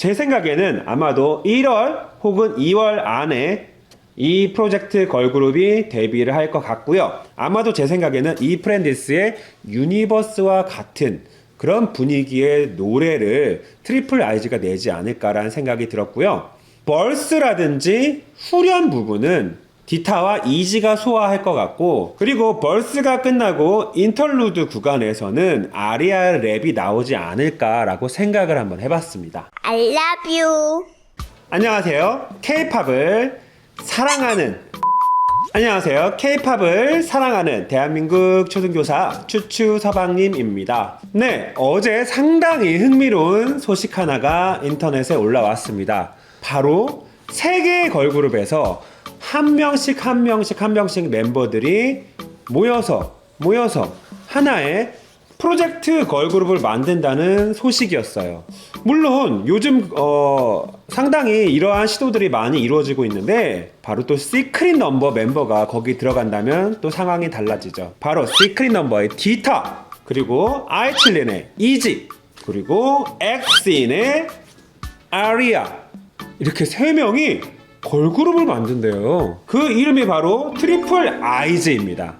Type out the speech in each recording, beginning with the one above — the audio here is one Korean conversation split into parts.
제 생각에는 아마도 1월 혹은 2월 안에 이 프로젝트 걸그룹이 데뷔를 할 것 같고요. 아마도 제 생각에는 이 프렌디스의 유니버스와 같은 그런 분위기의 노래를 트리플 아이즈가 내지 않을까라는 생각이 들었고요. 벌스라든지 후렴 부분은 디타와 이지가 소화할 것 같고 그리고 벌스가 끝나고 인터루드 구간에서는 아리아 랩이 나오지 않을까라고 생각을 한번 해봤습니다. I love you. 안녕하세요. K-팝을 사랑하는 안녕하세요. K-팝을 사랑하는 대한민국 초등교사 추추 서방님입니다. 네, 어제 상당히 흥미로운 소식 하나가 인터넷에 올라왔습니다. 바로 세 개의 걸그룹에서 한 명씩 한 명씩 한 명씩 멤버들이 모여서 모여서 하나의 프로젝트 걸그룹을 만든다는 소식이었어요. 물론 요즘 어, 상당히 이러한 시도들이 많이 이루어지고 있는데 바로 또 시크릿 넘버 멤버가 거기 들어간다면 또 상황이 달라지죠. 바로 시크릿 넘버의 디타 그리고 아이칠린의 이지 그리고 엑신의 아리아 이렇게 세 명이 걸그룹을 만든대요. 그 이름이 바로 트리플 아이즈입니다.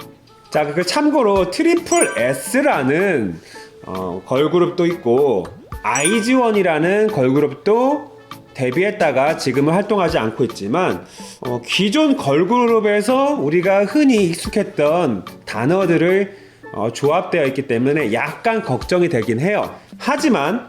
자, 그 참고로 트리플 S라는 어, 걸그룹도 있고 아이즈원이라는 걸그룹도 데뷔했다가 지금은 활동하지 않고 있지만 어, 기존 걸그룹에서 우리가 흔히 익숙했던 단어들을 어, 조합되어 있기 때문에 약간 걱정이 되긴 해요. 하지만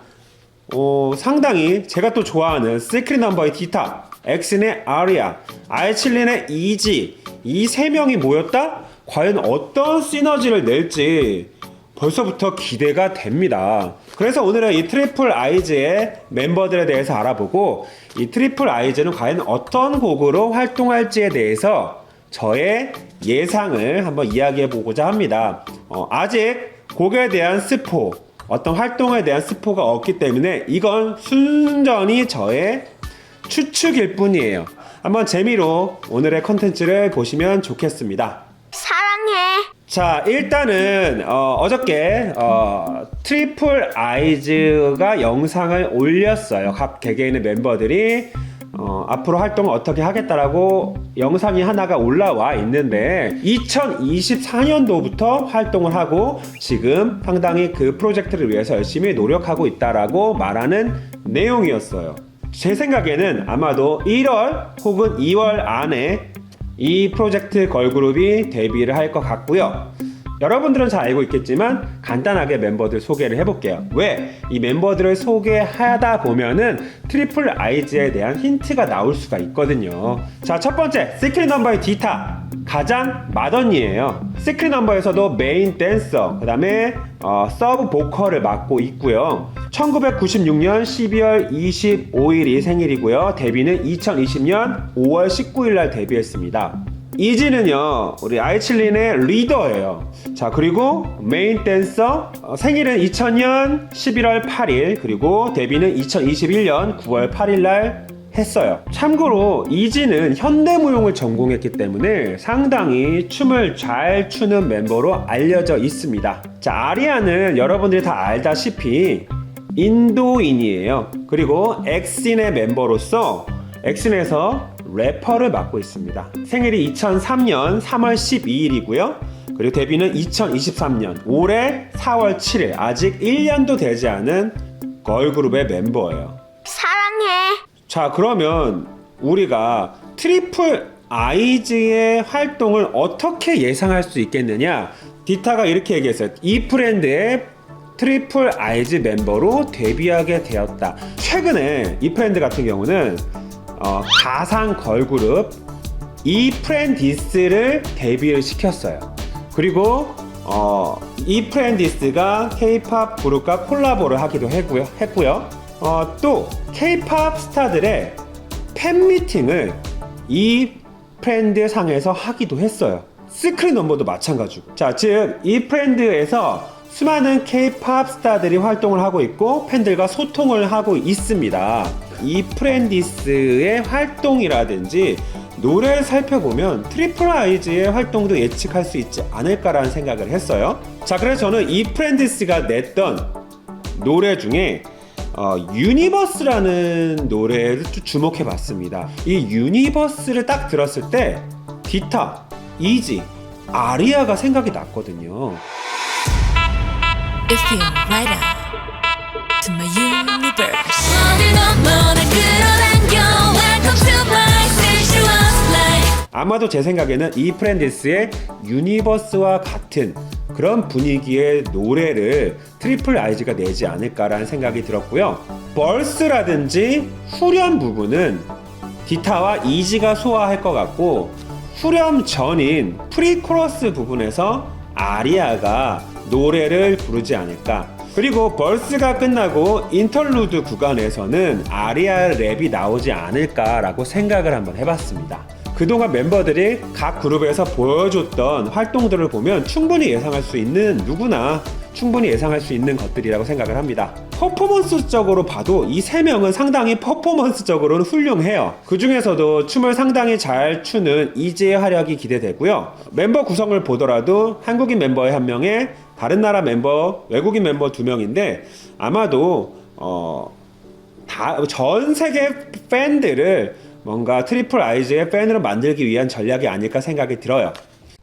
어, 상당히 제가 또 좋아하는 시크릿 넘버의 디타, 엑슨의 아리아, 아이칠린의 이지 이 세 명이 모였다? 과연 어떤 시너지를 낼지 벌써부터 기대가 됩니다. 그래서 오늘은 이 트리플 아이즈의 멤버들에 대해서 알아보고 이 트리플 아이즈는 과연 어떤 곡으로 활동할지에 대해서 저의 예상을 한번 이야기해 보고자 합니다. 어, 아직 곡에 대한 스포, 어떤 활동에 대한 스포가 없기 때문에 이건 순전히 저의 추측일 뿐이에요. 한번 재미로 오늘의 컨텐츠를 보시면 좋겠습니다. 사랑해. 자, 일단은 어, 저께 어, 트리플 아이즈가 영상을 올렸어요. 각 개개인의 멤버들이 어, 앞으로 활동을 어떻게 하겠다라고 영상이 하나가 올라와 있는데 2024년도부터 활동을 하고 지금 상당히 그 프로젝트를 위해서 열심히 노력하고 있다라고 말하는 내용이었어요. 제 생각에는 아마도 1월 혹은 2월 안에 이 프로젝트 걸그룹이 데뷔를 할 것 같고요. 여러분들은 잘 알고 있겠지만 간단하게 멤버들 소개를 해볼게요. 왜? 이 멤버들을 소개하다 보면은 트리플 아이즈에 대한 힌트가 나올 수가 있거든요. 자, 첫 번째, 시크릿 넘버의 디타. 가장 맏언니예요. 시크릿 넘버에서도 메인 댄서, 그 다음에 어, 서브 보컬을 맡고 있고요. 1996년 12월 25일이 생일이고요. 데뷔는 2020년 5월 19일 날 데뷔했습니다. 이지는요, 우리 아이칠린의 리더예요. 자, 그리고 메인 댄서, 어, 생일은 2000년 11월 8일, 그리고 데뷔는 2021년 9월 8일 날 했어요. 참고로 이지는 현대무용을 전공했기 때문에 상당히 춤을 잘 추는 멤버로 알려져 있습니다. 자, 아리아는 여러분들이 다 알다시피 인도인이에요. 그리고 엑신의 멤버로서 엑신에서 래퍼를 맡고 있습니다. 생일이 2003년 3월 12일이고요. 그리고 데뷔는 2023년 올해 4월 7일 아직 1년도 되지 않은 걸그룹의 멤버예요. 사랑해. 자, 그러면 우리가 트리플 아이즈의 활동을 어떻게 예상할 수 있겠느냐? 디타가 이렇게 얘기했어요. 이 프렌드의 트리플 아이즈 멤버로 데뷔하게 되었다. 최근에 이 프렌드 같은 경우는 어, 가상 걸그룹 이 프렌디스를 데뷔를 시켰어요. 그리고 어, 이 프렌디스가 K-팝 그룹과 콜라보를 하기도 했고요. 했고요. 어, 또 K-팝 스타들의 팬 미팅을 이 프렌드 상에서 하기도 했어요. 시크릿 넘버도 마찬가지고. 자, 즉 이 프렌드에서 수많은 K-팝 스타들이 활동을 하고 있고 팬들과 소통을 하고 있습니다. 이 프렌디스의 활동이라든지 노래를 살펴보면 트리플 아이즈의 활동도 예측할 수 있지 않을까라는 생각을 했어요. 자, 그래서 저는 이 프렌디스가 냈던 노래 중에 어, 유니버스라는 노래를 좀 주목해 봤습니다. 이 유니버스를 딱 들었을 때 디타, 이지, 아리아가 생각이 났거든요. 아마도 제 생각에는 이 프렌디스의 유니버스와 같은 그런 분위기의 노래를 트리플 아이즈가 내지 않을까라는 생각이 들었고요. 벌스라든지 후렴 부분은 디타와 이지가 소화할 것 같고 후렴 전인 프리코러스 부분에서 아리아가 노래를 부르지 않을까. 그리고 벌스가 끝나고 인터루드 구간에서는 아리아 랩이 나오지 않을까라고 생각을 한번 해봤습니다. 그동안 멤버들이 각 그룹에서 보여줬던 활동들을 보면 충분히 예상할 수 있는 누구나 충분히 예상할 수 있는 것들이라고 생각을 합니다. 퍼포먼스적으로 봐도 이 세 명은 상당히 퍼포먼스적으로는 훌륭해요. 그 중에서도 춤을 상당히 잘 추는 이지의 활약이 기대되고요. 멤버 구성을 보더라도 한국인 멤버의 한 명에 다른 나라 멤버, 외국인 멤버 두 명인데 아마도 어, 다 전 세계 팬들을 뭔가 트리플 아이즈의 팬으로 만들기 위한 전략이 아닐까 생각이 들어요.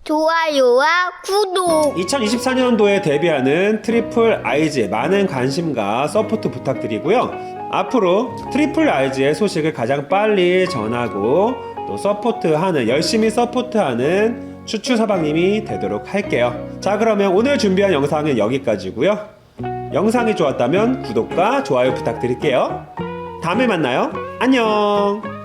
좋아요와 구독 2024년도에 데뷔하는 트리플 아이즈 많은 관심과 서포트 부탁드리고요. 앞으로 트리플 아이즈의 소식을 가장 빨리 전하고 또 서포트하는 열심히 서포트하는 추추 사방님이 되도록 할게요. 자 그러면 오늘 준비한 영상은 여기까지고요. 영상이 좋았다면 구독과 좋아요 부탁드릴게요. 다음에 만나요. 안녕.